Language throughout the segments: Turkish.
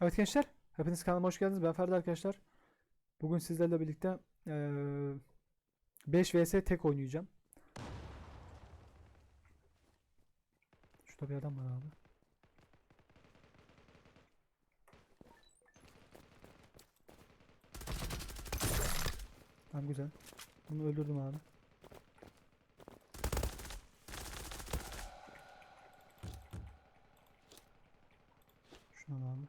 Evet gençler, hepiniz kanalıma hoş geldiniz. Ben Ferdi arkadaşlar. Bugün sizlerle birlikte eee 5 vs tek oynayacağım. Şurada bir adam var abi. Tamam güzel. Bunu öldürdüm abi. Şunu al abi.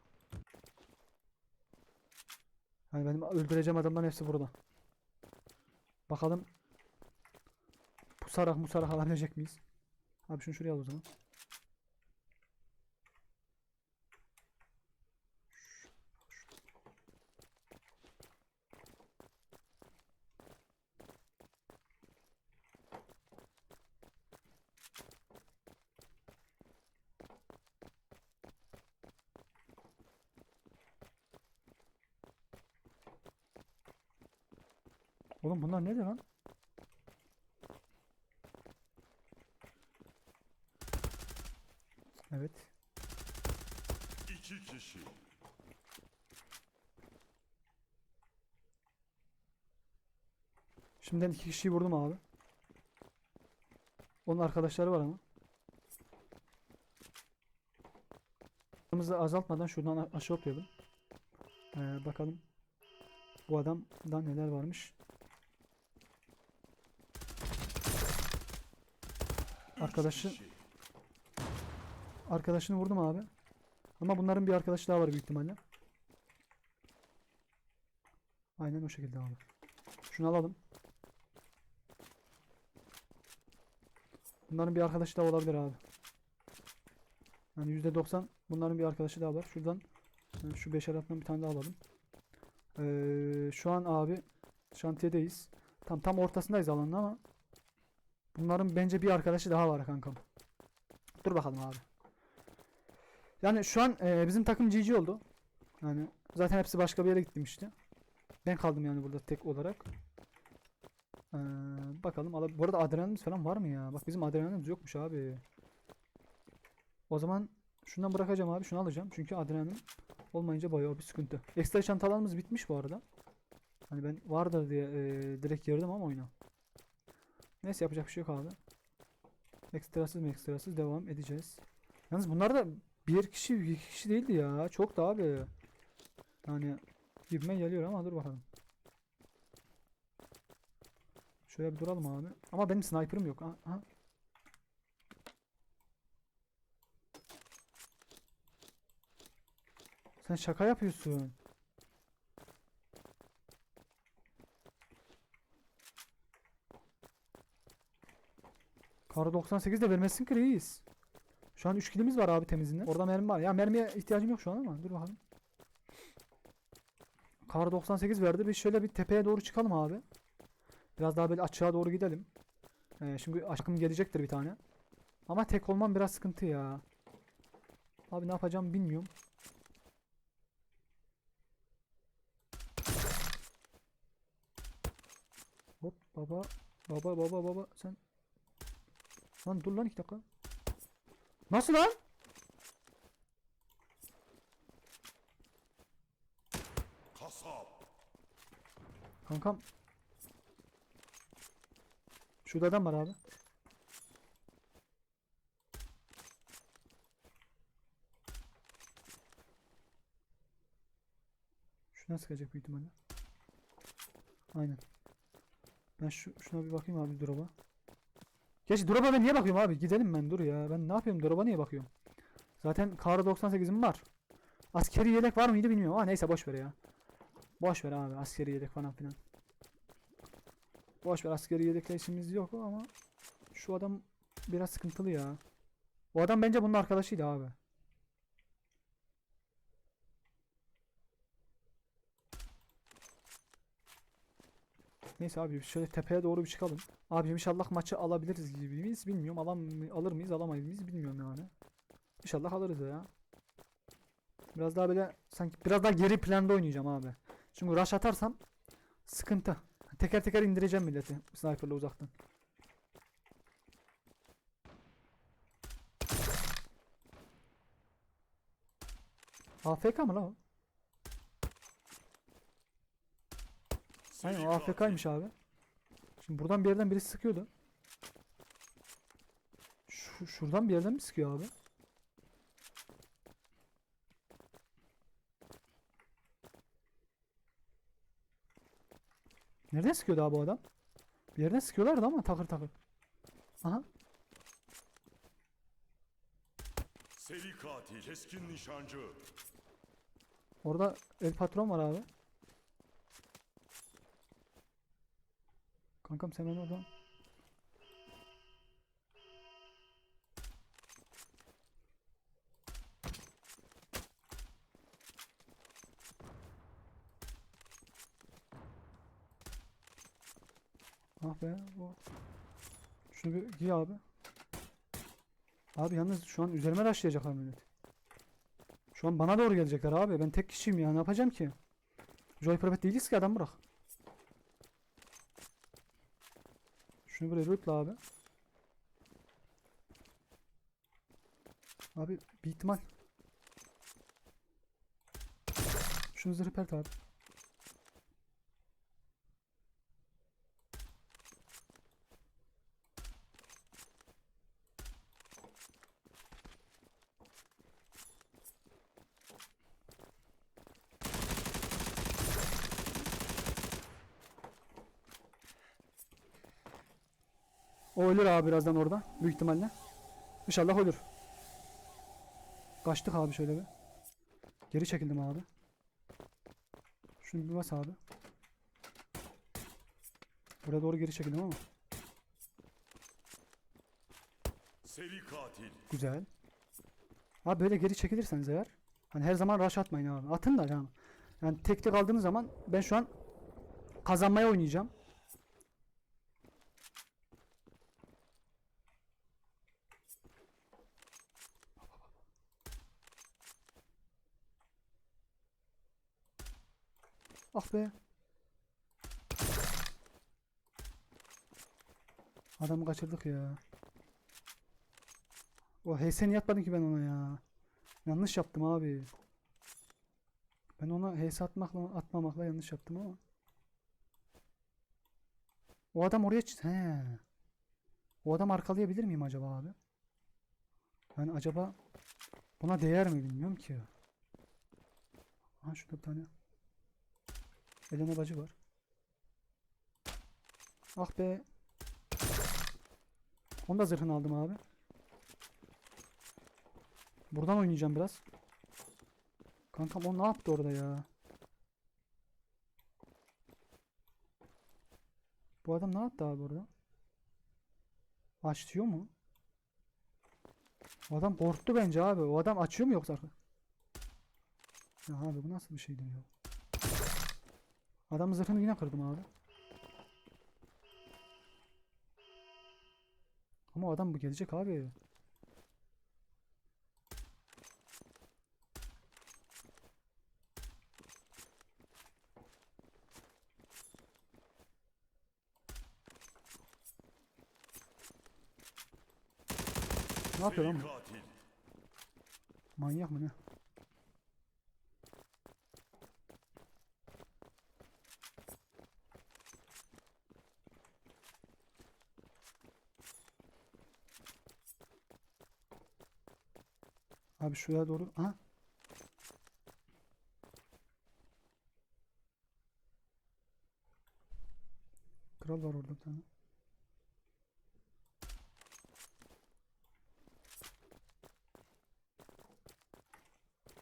Hani benim öldüreceğim adamların hepsi burada. Bakalım pusarak musarak alabilecek miyiz? Abi şunu şuraya al o zaman. Oğlum bunlar ne lan? Evet. İki kişi. Şimdiden iki kişiyi vurdum abi. Onun arkadaşları var ama. Hızımızı azaltmadan şuradan aşağı atlayalım. Ee, bakalım. Bu adamda neler varmış. Arkadaşı arkadaşını vurdum abi. Ama bunların bir arkadaşı daha var büyük ihtimalle. Aynen o şekilde abi. Şunu alalım. Bunların bir arkadaşı daha olabilir abi. Yani %90 bunların bir arkadaşı daha var. Şuradan e, şu beşer attan bir tane daha alalım. Ee, şu an abi şantiyedeyiz. Tam tam ortasındayız alanın ama bunların bence bir arkadaşı daha var kankam. Dur bakalım abi. Yani şu an e, bizim takım GG oldu. Yani zaten hepsi başka bir yere gitmişti. Ben kaldım yani burada tek olarak. Ee, bakalım. Bu arada adrenalimiz falan var mı ya? Bak bizim adrenalimiz yokmuş abi. O zaman şundan bırakacağım abi. Şunu alacağım. Çünkü adrenalin olmayınca bayağı bir sıkıntı. Ekstra çantalarımız bitmiş bu arada. Hani ben vardır diye e, direkt girdim ama oyuna. Neyse yapacak bir şey yok abi. Ekstrasız mı ekstrasız devam edeceğiz. Yalnız bunlar da bir kişi iki kişi değildi ya. Çok da abi. Yani gibime geliyor ama dur bakalım. Şöyle bir duralım abi. Ama benim sniper'ım yok. Ha, ha. Sen şaka yapıyorsun. Kar 98 de vermesin ki reis. Şu an 3 kilimiz var abi temizinden. Orada mermi var. Ya mermiye ihtiyacım yok şu an ama dur bakalım. Kar 98 verdi. Biz şöyle bir tepeye doğru çıkalım abi. Biraz daha böyle açığa doğru gidelim. Ee, şimdi aşkım gelecektir bir tane. Ama tek olmam biraz sıkıntı ya. Abi ne yapacağım bilmiyorum. Hop baba. Baba baba baba sen. Lan dur lan iki dakika. Nasıl lan? Kasap. Kankam. Şurada adam var abi. Şuna sıkacak büyük ihtimalle. Aynen. Ben şu şuna bir bakayım abi drop'a. Gerçi drop'a ben niye bakıyorum abi? Gidelim ben dur ya. Ben ne yapıyorum? Drop'a niye bakıyorum? Zaten kar 98'im var. Askeri yelek var mıydı bilmiyorum ama neyse boş ver ya. Boş ver abi askeri yedek falan filan. Boş ver askeri yedekle işimiz yok ama şu adam biraz sıkıntılı ya. O adam bence bunun arkadaşıydı abi. Neyse abi şöyle tepeye doğru bir çıkalım. Abi inşallah maçı alabiliriz gibi miyiz bilmiyorum. Alam alır mıyız alamayız mıyız bilmiyorum yani. İnşallah alırız ya. Biraz daha böyle sanki biraz daha geri planda oynayacağım abi. Çünkü rush atarsam sıkıntı. Teker teker indireceğim milleti sniperla uzaktan. AFK mı la o? Aynen o. AFK'ymış abi. Şimdi buradan bir yerden birisi sıkıyordu. Şu, şuradan bir yerden mi sıkıyor abi? Nereden sıkıyordu abi o adam? Bir yerden sıkıyorlardı ama takır takır. Aha. Seri katil. Keskin nişancı. Orada el patron var abi. Kankam sen onu oradan. Ah be. O. Şunu bir giy abi. Abi yalnız şu an üzerime raşlayacaklar millet. Şu an bana doğru gelecekler abi. Ben tek kişiyim ya. Ne yapacağım ki? Joy Prophet değiliz ki adam bırak. Şunu buraya rootla abi. Abi bir ihtimal. Şunu zırh pert abi. O ölür abi birazdan orada. Büyük ihtimalle. İnşallah ölür. Kaçtık abi şöyle bir. Geri çekildim abi. Şunu bir bas abi. Buraya doğru geri çekildim ama. Seri katil. Güzel. Abi böyle geri çekilirseniz eğer. Hani her zaman rush atmayın abi. Atın da yani. Yani tekte kaldığınız zaman ben şu an kazanmaya oynayacağım. Ah be. Adamı kaçırdık ya. O HS'ni yapmadım ki ben ona ya. Yanlış yaptım abi. Ben ona HS atmakla atmamakla yanlış yaptım ama. O adam oraya çı- he. O adam arkalayabilir miyim acaba abi? Ben acaba buna değer mi bilmiyorum ki. Ha şurada bir tane Elena bacı var. Ah be. Onu da zırhını aldım abi. Buradan oynayacağım biraz. Kankam o ne yaptı orada ya? Bu adam ne yaptı abi orada? Açıyor mu? O adam korktu bence abi. O adam açıyor mu yoksa? Ya abi bu nasıl bir şeydi ya? Adamın zırhını yine kırdım abi. Ama adam bu gelecek abi. Ne yapıyor lan. Manyak mı ne? Abi şuraya doğru. Ha? Kral var orada bir.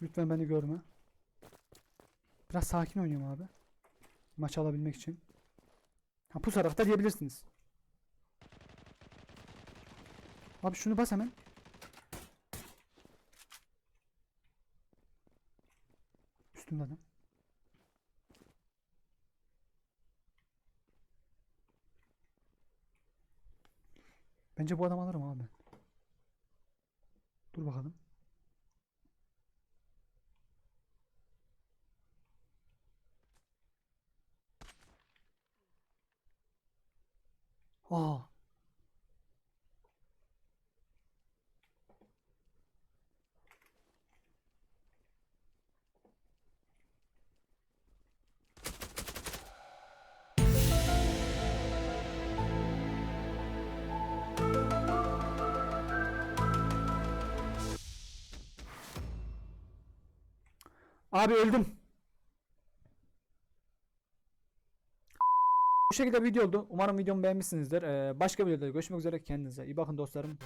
Lütfen beni görme. Biraz sakin oynuyorum abi. Maç alabilmek için. Ha pusarak da diyebilirsiniz. Abi şunu bas hemen. Adam. Bence bu adam alırım abi. Dur bakalım. Aa. Abi öldüm. Bu şekilde video oldu. Umarım videomu beğenmişsinizdir. Ee, başka videoda görüşmek üzere. Kendinize iyi bakın dostlarım.